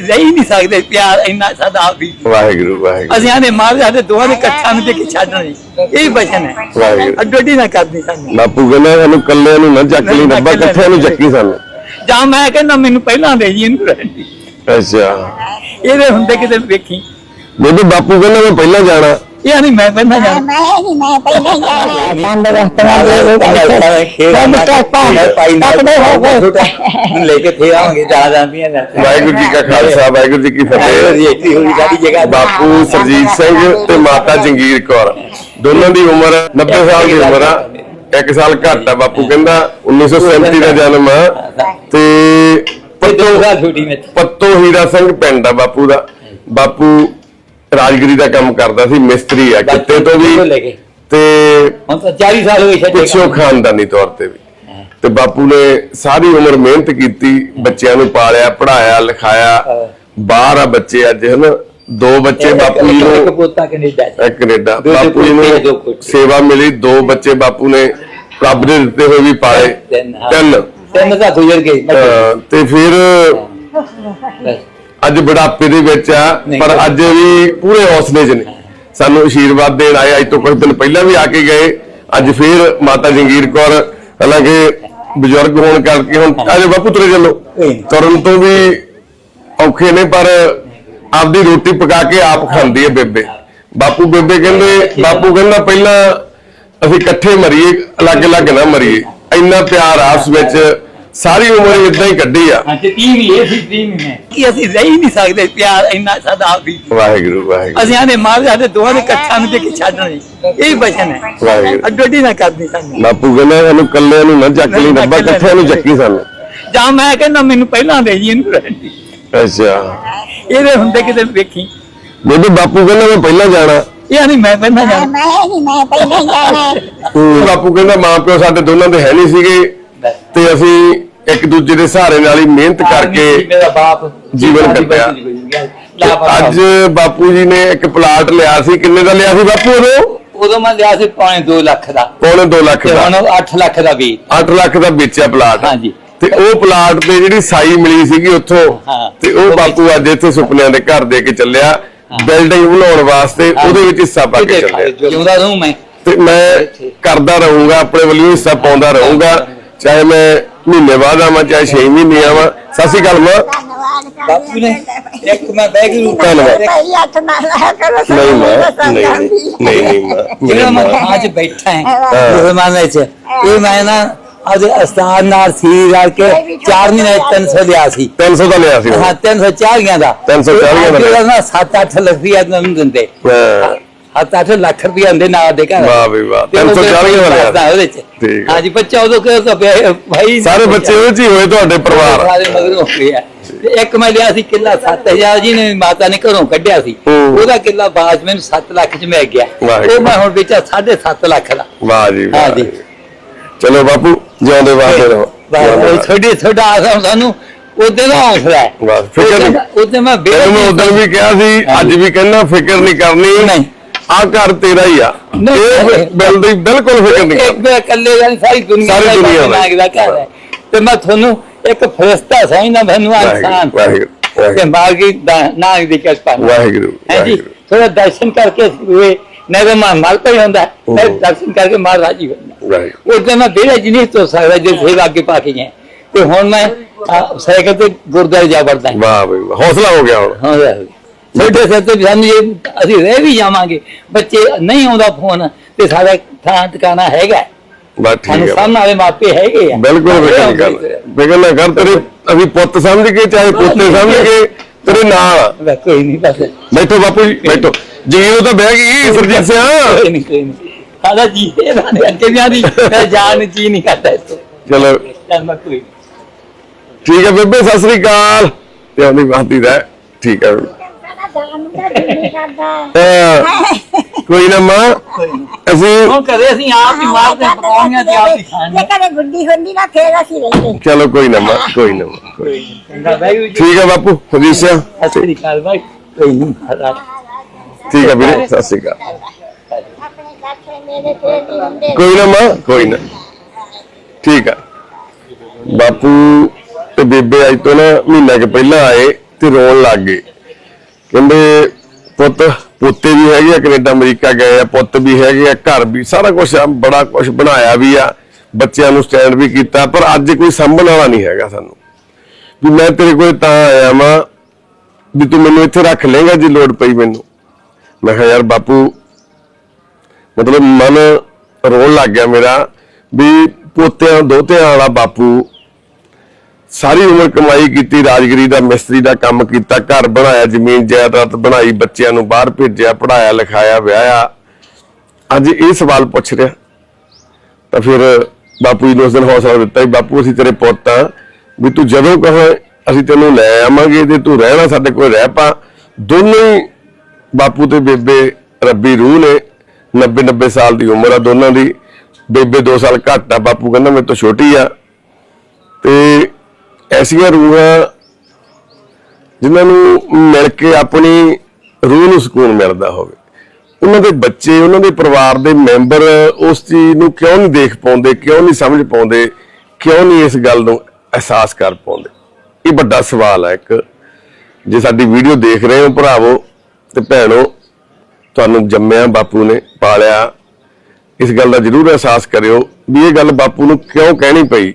ਰਹਿ ਨਹੀਂ ਸਕਦੇ ਪਿਆਰ ਇੰਨਾ ਸਾਡਾ ਵੀ। ਵਾਹਿਗੁਰੂ ਵਾਹਿਗੁਰੂ। ਅਸੀਂ ਆਨੇ ਮਾਰ ਜਾਂਦੇ ਦੋਹਾਂ ਦੇ ਇਕੱਠਾ ਨੂੰ ਤੇ ਕਿ ਛੱਡਣਾ ਨਹੀਂ ਇਹ ਬਚਨ ਹੈ। ਵਾਹਿਗੁਰੂ। ਅੱਡੋਡੀ ਨਾ ਕਰਦੀ ਸਾਨੂੰ। ਬਾਪੂ ਕਹਿੰਦਾ ਸਾਨੂੰ ਕੱਲਿਆਂ ਨੂੰ ਨਾ ਚੱਕ ਲਈ ਡੱਬਾ ਇਕੱਠਿਆਂ ਨੂੰ ਚੱਕੀ ਸਾਨੂੰ। ਜਾਂ ਮੈਂ ਕਹਿੰਦਾ ਮੈਨੂੰ ਪਹਿਲਾਂ ਦੇ ਜੀ ਇਹਨੂੰ ਰਹਿਣ ਦੀ। ਅੱਛਾ। ਇਹਦੇ ਹੁੰਦੇ ਕਿਤੇ ਵੇਖੀ। ਬੇਬੇ ਬਾਪੂ ਕਹਿੰਦਾ ਮੈਂ ਪਹਿਲਾਂ ਜਾਣਾ। ਇਹ ਨਹੀਂ ਮੈਂ ਪਹਿਲਾਂ ਜਾਣਾ। ਮੈਂ ਨਹੀਂ ਮੈਂ ਪਹਿਲਾਂ ਜਾਣਾ। ਤੰਦਰੁਸਤੀਆਂ ਦੇ ਤੱਕਦੇ ਹੋ ਗਏ ਲੈ ਕੇ ਫੇਰ ਆਵਾਂਗੇ ਜਾ ਜਾਂਦੀਆਂ ਨੇ ਵਾਹਿਗੁਰੂ ਜੀ ਕਾ ਖਾਲਸਾ ਵਾਹਿਗੁਰੂ ਜੀ ਕੀ ਫਤਿਹ। ਇੱਥੇ ਹੋਈ ਸਾਡੀ ਜਗ੍ਹਾ ਬਾਪੂ ਸਰਜੀਤ ਸਿੰਘ ਤੇ ਮਾਤਾ ਜੰਗੀਰ ਕੌਰ। ਦੋਨਾਂ ਦੀ ਉਮਰ 90 ਸਾਲ ਦੀ ਉਮਰ ਆ। ਇੱਕ ਸਾਲ ਘੱਟ ਆ ਬਾਪੂ ਕਹਿੰਦਾ 1937 ਦਾ ਜਨਮ ਆ। ਤੇ ਪੱਤੋ ਹੀਰਾ ਸਿੰਘ ਪਿੰਡ ਆ ਬਾਪੂ ਦਾ। ਬਾਪੂ ਰਾਜਗਰੀ ਦਾ ਕੰਮ ਕਰਦਾ ਸੀ ਮਿਸਤਰੀ ਆ ਕਿਤੇ ਤੋਂ ਲੈ ਵੀ ਕੇ। ਤੇ ਹੁਣ ਤਾਂ 40 ਸਾਲ ਹੋ ਗਏ ਛੱਡੇ। ਪਿੱਛੋਂ ਖਾਨਦਾਨੀ ਤੌਰ ਤੇ ਵੀ। ਤੇ ਬਾਪੂ ਨੇ ਸਾਰੀ ਉਮਰ ਮਿਹਨਤ ਕੀਤੀ ਬੱਚਿਆਂ ਨੂੰ ਪਾਲਿਆ ਪੜਾਇਆ ਲਿਖਾਇਆ। ਬਾਹਰ ਆ ਬੱਚੇ ਅੱਜ ਹਨ? ਦੋ ਬੱਚੇ ਬਾਪੂ ਜੀ ਇੱਕ ਨੂੰ ਪੋਤਾ ਕੈਨੇਡਾ ਚ। ਇੱਕ ਕੈਨੇਡਾ। ਦੋ ਦੋ ਬਾਪੂ ਜੀ ਦੋ ਨੂੰ। ਸੇਵਾ ਮਿਲੀ ਦੋ ਬੱਚੇ ਬਾਪੂ ਨੇ ਰੱਬ ਦੇ ਦਿੱਤੇ ਹੋਏ ਵੀ ਪਾਲੇ। ਤਿੰਨ, ਹਾਂ। ਤਿੰਨ। ਤਿੰਨ ਤਾਂ ਗੁਜ਼ਰ ਗਏ। ਅਹ ਤੇ ਫਿਰ ਬਸ। ਅੱਜ ਬੁਢਾਪੇ ਦੇ ਵਿੱਚ ਆ। ਪਰ ਅੱਜ ਵੀ ਪੂਰੇ ਹੌਸਲੇ 'ਚ ਨੇ। ਸਾਨੂੰ ਆਸ਼ੀਰਵਾਦ ਦੇਣ ਆਏ ਅੱਜ ਤੋਂ ਕੁਝ ਦਿਨ ਪਹਿਲਾਂ ਵੀ ਆ ਕੇ ਗਏ। ਅੱਜ ਫਿਰ ਮਾਤਾ ਜੰਗੀਰ ਕੌਰ ਹਾਲਾਂਕਿ ਬਜ਼ੁਰਗ ਹੋਣ ਕਰਕੇ ਹੁਣ ਅਜੇ ਬਾਪੂ ਤੁਰੇ ਚੱਲੋ। ਤੁਰਨ ਤੋਂ ਵੀ ਔਖੇ ਨੇ ਪਰ ਆਪਦੀ ਰੋਟੀ ਪਕਾ ਕੇ ਆਪ ਖਾਂਦੀ ਹੈ ਬੇਬੇ। ਬਾਪੂ ਬੇਬੇ ਕਹਿੰਦੇ ਬਾਪੂ ਕਹਿੰਦਾ ਪਹਿਲਾਂ ਅਸੀਂ ਇਕੱਠੇ ਮਰੀਏ ਅਲੱਗ ਅਲੱਗ ਨਾ ਮਰੀਏ। ਇੰਨਾ ਪਿਆਰ ਆਪਸ ਵਿੱਚ ਸਾਰੀ ਉਮਰ ਇਦਾਂ ਹੀ ਕੱਢੀ ਆ। ਹਾਂ ਤੇ ਹੀ ਇਹ ਸੀ ਟੀਮ ਹੀ ਹੈ? ਕਿ ਅਸੀਂ ਰਹਿ ਹੀ ਨਹੀਂ ਸਕਦੇ ਪਿਆਰ ਇੰਨਾ ਸਾਡਾ ਵੀ ਵਾਹਿਗੁਰੂ ਵਾਹਿਗੁਰੂ। ਅਸੀਂ ਆਨੇ ਮਾਰ ਜਾਂਦੇ ਦੋਹਾਂ ਦੇ ਇਕੱਠਾ ਨੂੰ ਤੇ ਕਿ ਛੱਡਣਾ ਨਹੀਂ ਇਹ ਬਚਨ ਹੈ। ਵਾਹਿਗੁਰੂ। ਅੱਡੋਡੀ ਨਾ ਕਰਦੀ ਸਾਨੂੰ। ਬਾਪੂ ਕਹਿੰਦਾ ਸਾਨੂੰ ਕੱਲਿਆਂ ਨੂੰ ਨਾ ਚੱਕ ਲਈ ਡੱਬਾ ਇਕੱਠਿਆਂ ਨੂੰ ਚੱਕੀ ਸਾਨੂੰ। ਜਾਂ ਮੈਂ ਕਹਿੰਦਾ ਮੈਨੂੰ ਪਹਿਲਾਂ ਦੇ ਜੀ ਇਹਨੂੰ ਰਹਿਣ ਦੀ। ਅੱਛਾ। ਇਹਦੇ ਹੁੰਦੇ ਕਿਤੇ ਵੇਖੀ। ਬੇਬੇ ਬਾਪੂ ਕਹਿੰਦਾ ਮੈਂ ਪਹਿਲਾਂ ਜਾਣਾ। ਇਹ ਨਹੀਂ ਮੈਂ ਪਹਿਲਾਂ ਜਾਣਾ। ਮੈਂ ਨਹੀਂ ਮੈਂ ਪਹਿਲਾਂ ਜਾਣਾ। ਬਾਪੂ ਕਹਿੰਦਾ ਮਾਂ ਪਿਓ ਸਾਡੇ ਦੋਨਾਂ ਦੇ ਹੈ ਨਹੀਂ ਸੀਗੇ। ਤੇ ਅਸੀਂ ਇੱਕ ਦੂਜੇ ਦੇ ਸਹਾਰੇ ਨਾਲ ਹੀ ਮਿਹਨਤ ਕਰਕੇ ਮੇਰਾ ਬਾਪ ਜੀਵਨ ਕੱਟਿਆ। ਅੱਜ ਬਾਪੂ ਜੀ ਨੇ ਇੱਕ ਪਲਾਟ ਲਿਆ ਸੀ। ਕਿੰਨੇ ਦਾ ਲਿਆ ਸੀ ਬਾਪੂ ਉਦੋਂ? ਉਦੋਂ ਮੈਂ ਲਿਆ ਸੀ ਪੌਣੇ 2 ਲੱਖ ਦਾ। ਪੌਣੇ 2 ਲੱਖ ਦਾ। ਹੁਣ 8 ਲੱਖ ਦਾ ਵੀ। 8 ਲੱਖ ਦਾ ਵੇਚਿਆ ਪਲਾਟ। ਹਾਂਜੀ। ਤੇ ਉਹ ਪਲਾਟ ਤੇ ਜਿਹੜੀ ਸਾਈ ਮਿਲੀ ਸੀਗੀ ਉੱਥੋਂ। ਤੇ ਉਹ ਬਾਪੂ ਅੱਜ ਇੱਥੇ ਸੁਪਨਿਆਂ ਦੇ ਘਰ ਦੇ ਕੇ ਚੱਲਿਆ। ਬਿਲਡਿੰਗ ਬਣਾਉਣ ਵਾਸਤੇ ਉਹਦੇ ਵਿੱਚ ਹਿੱਸਾ ਪਾ ਕੇ ਚੱਲਿਆ। ਜਿਉਂਦਾ ਰਹੂੰ ਮੈਂ। ਤੇ ਮੈਂ ਕਰਦਾ ਰਹੂੰਗਾ ਆਪਣੇ ਵੱਲੋਂ ਹਿੱਸਾ ਪਾਉਂਦਾ ਰਹੂੰਗਾ। ਚਾਹੇ ਮੈਂ ਮਹੀਨੇ ਬਾਅਦ ਆਵਾਂ ਚਾਹੇ 6 ਮਹੀਨੇ ਆਵਾਂ ਸਤਿ ਸ਼੍ਰੀ ਅਕਾਲ ਮਾਂ ਬਾਪੂ ਨੇ ਇੱਕ ਮੈਂ ਬਹਿ ਗਈ ਧੰਨਵਾਦ। ਭਾਈ ਹੱਥ ਨਾਲ ਲਾਇਆ ਕਰੋ ਨਹੀਂ ਮਾਂ ਨਹੀਂ ਨਹੀਂ ਨਹੀਂ ਨਹੀਂ ਮਾਂ ਜਿਹੜਾ ਮੇਰੀ ਮੈਂ ਮਾਂ। ਥਾਂ 'ਚ ਬੈਠਾ ਹੈ ਹਾਂ। ਮੁਸਲਮਾਨਾਂ 'ਚ ਇਹ ਮੈਂ ਨਾ ਅੱਜ ਅਸਤਾਨ ਨਾਲ ਸੀ ਰਲ ਕੇ 4 ਮਹੀਨੇ 300 ਲਿਆ ਸੀ 300 ਦਾ ਲਿਆ ਸੀ। ਹਾਂ 340 ਦਾ 340 ਦਾ ਲਿਆ। ਨਾ 7-8 ਲੱਖ ਤੁਹਾਨੂੰ ਦਿੰਦੇ ਹਾਂ 7-8 ਲੱਖ ਰੁਪਇਆ ਹੁੰਦੇ ਨਾਲ ਦੇ ਘਰ ਵਾਹ ਬਈ ਵਾਹ ਤੇ ਉਹ 340 ਦਾ ਲਿਆ ਦੱਸਦਾ ਉਹਦੇ 'ਚ ਹੈ। ਹਾਂਜੀ ਬੱਚਾ ਉਦੋਂ ਕਿਹਾ ਪਿਆ ਭਾਈ ਸਾਰੇ ਬੱਚੇ ਉਹਦੇ ਚ ਹੀ ਹੋਏ ਤੁਹਾਡੇ ਪਰਿਵਾਰ ਸਾਰੇ ਮਗਰ ਹੋ ਗਏ ਆ ਤੇ ਇੱਕ ਮੈਂ ਲਿਆ ਸੀ ਕਿੱਲਾ 7000 ਜੀ ਨੇ ਮਾਤਾ ਨੇ ਘਰੋਂ ਕੱਢਿਆ ਸੀ ਹੂੰ। ਉਹਦਾ ਕਿੱਲਾ ਬਾਅਦ ਮੈਨੂੰ 7 ਲੱਖ ਚ ਮਿਲ ਗਿਆ। ਉਹ ਮੈਂ ਹੁਣ ਵੇਚਿਆ 7.5 ਲੱਖ ਦਾ ਵਾਹ ਜੀ ਵਾਹ। ਜੀ। ਚਲੋ ਬਾਪੂ ਜਿਉਂਦੇ ਵਾਸਤੇ ਰਹੋ। ਥੋੜੀ ਥੋੜਾ ਆਸਾਂ ਸਾਨੂੰ ਉਹਦੇ ਦਾ ਹੌਸਲਾ ਹੈ ਫਿਕਰ। ਉਹਦੇ ਮੈਂ ਤੈਨੂੰ ਮੈਂ ਉਦੋਂ ਵੀ ਕਿਹਾ ਸੀ ਅੱਜ ਵੀ ਕਹਿੰਦਾ ਫਿਕਰ ਨਹੀਂ ਕਰਨੀ ਨਹੀਂ। ਆ ਘਰ ਤੇਰਾ ਹੀ ਆ। ਇਹ। ਬਿਲ ਦੀ ਬਿਲਕੁਲ ਫਿਕਰ ਨਹੀਂ ਇੱਕ ਇਕੱਲੇ ਦਾ ਨੀ, ਸਾਰੀ ਦੁਨੀਆ ਸਾਰੀ ਦਾ ਦੁਨੀਆ ਘਰ ਹੈ। ਤੇ ਮੈਂ ਤੁਹਾਨੂੰ ਇੱਕ ਫਰਿਸ਼ਤਾ ਸਮਝਦਾ ਮੈਨੂੰ ਵਾਹਿਗੁਰੂ, ਇਨਸਾਨ। ਵਾਹਿਗੁਰੂ। ਤੇ ਮਾਰਗੀ ਨਾਗ ਦੀ ਕਿਰਪਾ। ਵਾਹਿਗੁਰੂ ਹੈ ਜੀ? ਵਾਹਿਗੁਰੂ। ਥੋੜਾ ਦਰਸ਼ਨ ਕਰਕੇ ਹੋਏ। ਨਹੀਂ ਤਾਂ ਮਾਂ ਮਰ ਪਈ ਹੁੰਦਾ। ਹੂੰ। ਦਰਸ਼ਨ ਕਰਕੇ ਮਾਂ ਰਾਜੀ ਹੁੰਦਾ ਉਹ ਤੇ ਮੈਂ ਬੇੜਾ ਜੀ ਨਹੀਂ ਤੋਂ ਸਕਦਾ ਜੇ ਸੇਵਾ ਅੱਗੇ ਪਾ ਕੇ ਗਏ ਤੇ ਹੁਣ ਮੈਂ ਸਾਈਕਲ ਤੇ ਗੁਰਦੁਆਰੇ ਜਾ ਵੜਦਾ। ਹਾਂ ਵਾਹ ਬਈ ਵਾਹ। ਹੌਸਲਾ ਹੋ ਗਿਆ ਹੁਣ। ਹਾਂ ਛੋਟੇ ਸਿਰ ਤੇ ਸਾਨੂੰ ਜੇ ਅਸੀਂ ਰਹਿ ਵੀ ਜਾਵਾਂਗੇ। ਬੱਚੇ ਨਹੀਂ ਆਉਂਦਾ ਫੋਨ ਤੇ ਸਾਡਾ ਥਾਂ ਟਿਕਾਣਾ ਹੈਗਾ। ਬਸ ਸਾਨੂੰ ਠੀਕ ਹੈ। ਸਾਹਮਣੇ ਵਾਲੇ ਮਾਪੇ ਹੈਗੇ ਆ। ਬਿਲਕੁਲ ਫਿਕਰ ਨਹੀਂ ਕਰਨਾ ਫਿਕਰ ਨਾ ਕਰ ਤੇਰੇ ਅਸੀਂ ਪੁੱਤ ਸਮਝ ਕੇ ਚਾਹੇ ਪੋਤੇ ਸਮਝ ਕੇ ਤੇਰੇ ਨਾਲ ਆ। ਬਸ ਕੋਈ ਨਹੀਂ ਬਸ। ਬੈਠੋ ਬਾਪੂ ਜੀ ਬੈਠੋ। ਜੀਓ ਤਾਂ ਬਹਿ ਗਈ ਸਰਜੀਤ ਸਿੰਘ ਕੋਈ ਨਹੀਂ ਕੋਈ ਨਹੀਂ। ਸਾਡਾ ਜੀ ਇਹ ਨਾ ਅੱਗੇ ਵੀ ਆਦੀ। ਮੈਂ ਜਾਨ ਜੀ ਨਹੀਂ ਕਰਦਾ ਇਸ ਤੋਂ। ਚਲੋ। ਚੱਲ ਮੈਂ ਕੋਈ ਠੀਕ ਹੈ ਬੇਬੇ ਸਤਿ ਸ੍ਰੀ ਅਕਾਲ। ਤੇ ਆਉਂਦੀ ਬਾਤੀ ਦਾ ਠੀਕ ਹੈ। ਦਾਨ ਦਾ ਦਿਲ ਨਹੀਂ ਕਰਦਾ ਹਾਂ, ਕੋਈ ਨਾ ਮਾਂ ਅਸੀਂ ਹੁਣ ਕਦੇ ਅਸੀਂ ਆਪ ਹੀ ਮਾਰਦੇ ਪਕਾਉਣੀਆਂ ਤੇ ਆਪ ਹੀ ਜੇ ਖਾਣੀਆਂ। ਕਦੇ ਗੁੱਡੀ ਹੁੰਦੀ ਨਾ ਫੇਰ ਅਸੀਂ ਰਹਿੰਦੇ ਚਲੋ ਕੋਈ ਨਾ ਮਾਂ ਕੋਈ ਨਾ ਮਾਂ, ਕੋਈ ਚੰਗਾ ਵਾਹਿਗੁਰੂ ਜੀ। ਠੀਕ ਹੈ ਬਾਪੂ ਹਜੀਤ ਸਿੰਘ ਸਤਿ ਸ੍ਰੀ ਅਕਾਲ ਕੋਈ ਨਹੀਂ ਮਹਾਰਾਜ ਠੀਕ ਹੈ ਵੀਰੇ ਸਤਿ ਸ੍ਰੀ ਅਕਾਲ। ਆਪਣੇ ਕਾਠੇ ਮੇਰੇ ਫੇਰ ਨਹੀਂ ਹੁੰਦੇ ਕੋਈ ਨਾ ਮਾਂ ਕੋਈ ਨਾ। ਠੀਕ ਆ। ਬਾਪੂ ਤੇ ਬੇਬੇ ਅੱਜ ਤੋਂ ਨਾ ਮਹੀਨਾ ਕੇ ਪਹਿਲਾਂ ਆਏ ਤੇ ਰੋਣ ਲੱਗ ਗਏ। ਕਹਿੰਦੇ ਪੁੱਤ, ਪੋਤੇ ਵੀ ਹੈਗੇ ਆ, ਕੈਨੇਡਾ, ਅਮਰੀਕਾ ਗਏ ਆ, ਪੁੱਤ ਵੀ ਹੈਗੇ ਆ, ਘਰ ਵੀ ਸਾਰਾ ਕੁਝ ਆ, ਬੜਾ ਕੁਝ ਬਣਾਇਆ ਵੀ ਆ, ਬੱਚਿਆਂ ਨੂੰ ਸਟੈਂਡ ਵੀ ਕੀਤਾ, ਪਰ ਅੱਜ ਕੋਈ ਸੰਭਣ ਵਾਲਾ ਨਹੀਂ ਹੈਗਾ ਸਾਨੂੰ। ਵੀ ਮੈਂ ਤੇਰੇ ਕੋਲ ਤਾਂ ਆਇਆ ਵਾਂ ਵੀ ਤੂੰ ਮੈਨੂੰ ਇੱਥੇ ਰੱਖ ਲੇਗਾ ਜੇ ਲੋੜ ਪਈ ਮੈਨੂੰ। ਮੈਂ ਕਿਹਾ, ਯਾਰ ਬਾਪੂ, ਮਤਲਬ ਮਨ ਰੋਣ ਲੱਗ ਗਿਆ ਮੇਰਾ ਵੀ ਪੋਤਿਆਂ, ਦੋਤਿਆਂ ਵਾਲਾ ਬਾਪੂ ਸਾਰੀ ਉਮਰ ਕਮਾਈ ਕੀਤੀ, ਰਾਜਗਰੀ ਦਾ ਮਿਸਤਰੀ ਦਾ ਕੰਮ ਕੀਤਾ, ਘਰ ਬਣਾਇਆ, ਜ਼ਮੀਨ ਜਾਇਦਾਦ ਬਣਾਈ, ਬੱਚਿਆਂ ਨੂੰ ਬਾਹਰ ਭੇਜਿਆ ਪੜਾਇਆ ਲਿਖਾਇਆ, ਵਿਆਹਿਆ। ਅੱਜ ਇਹ ਸਵਾਲ ਪੁੱਛ ਰਿਹਾ। ਤਾਂ ਫਿਰ ਬਾਪੂ ਜੀ ਨੇ ਉਸ ਦਿਨ ਹੌਸਲਾ ਦਿੱਤਾ ਵੀ ਬਾਪੂ, ਅਸੀਂ ਤੇਰੇ ਪੁੱਤ ਆ ਵੀ ਤੂੰ ਜਦੋਂ ਕਹਾਂ, ਅਸੀਂ ਤੈਨੂੰ ਲੈ ਆਵਾਂਗੇ ਤੇ ਤੂੰ ਰਹਿਣਾ ਸਾਡੇ ਕੋਲ, ਰਹਿ ਪਾ। ਦੋਨੋਂ ਹੀ ਬਾਪੂ ਤੇ ਬੇਬੇ ਰੱਬੀ ਰੂਹ ਨੇ। 90 90 ਸਾਲ ਦੀ ਉਮਰ ਆ ਦੋਨਾਂ ਦੀ। ਬੇਬੇ 2 ਸਾਲ ਘੱਟ ਆ, ਬਾਪੂ ਕਹਿੰਦਾ ਮੇਰੇ ਤੋਂ ਛੋਟੀ ਆ। ਤੇ ਐਸੀਆਂ ਰੂਹਾਂ ਜਿਨ੍ਹਾਂ ਨੂੰ ਮਿਲ ਕੇ ਆਪਣੀ ਰੂਹ ਨੂੰ ਸਕੂਨ ਮਿਲਦਾ ਹੋਵੇ। ਉਹਨਾਂ ਦੇ ਬੱਚੇ, ਉਹਨਾਂ ਦੇ ਪਰਿਵਾਰ ਦੇ ਮੈਂਬਰ ਉਸ ਚੀਜ਼ ਨੂੰ ਕਿਉਂ ਨਹੀਂ ਦੇਖ ਪਾਉਂਦੇ, ਕਿਉਂ ਨਹੀਂ ਸਮਝ ਪਾਉਂਦੇ, ਕਿਉਂ ਨਹੀਂ ਇਸ ਗੱਲ ਨੂੰ ਅਹਿਸਾਸ ਕਰ ਪਾਉਂਦੇ? ਇਹ ਵੱਡਾ ਸਵਾਲ ਹੈ ਇੱਕ। ਜੇ ਸਾਡੀ ਵੀਡੀਓ ਦੇਖ ਰਹੇ ਹੋ ਭਰਾਵੋ ਤੇ ਭੈਣੋ, ਤੁਹਾਨੂੰ ਜੰਮਿਆ ਬਾਪੂ ਨੇ ਪਾਲਿਆ, ਇਸ ਗੱਲ ਦਾ ਜ਼ਰੂਰ ਅਹਿਸਾਸ ਕਰਿਓ ਵੀ ਇਹ ਗੱਲ ਬਾਪੂ ਨੂੰ ਕਿਉਂ ਕਹਿਣੀ ਪਈ?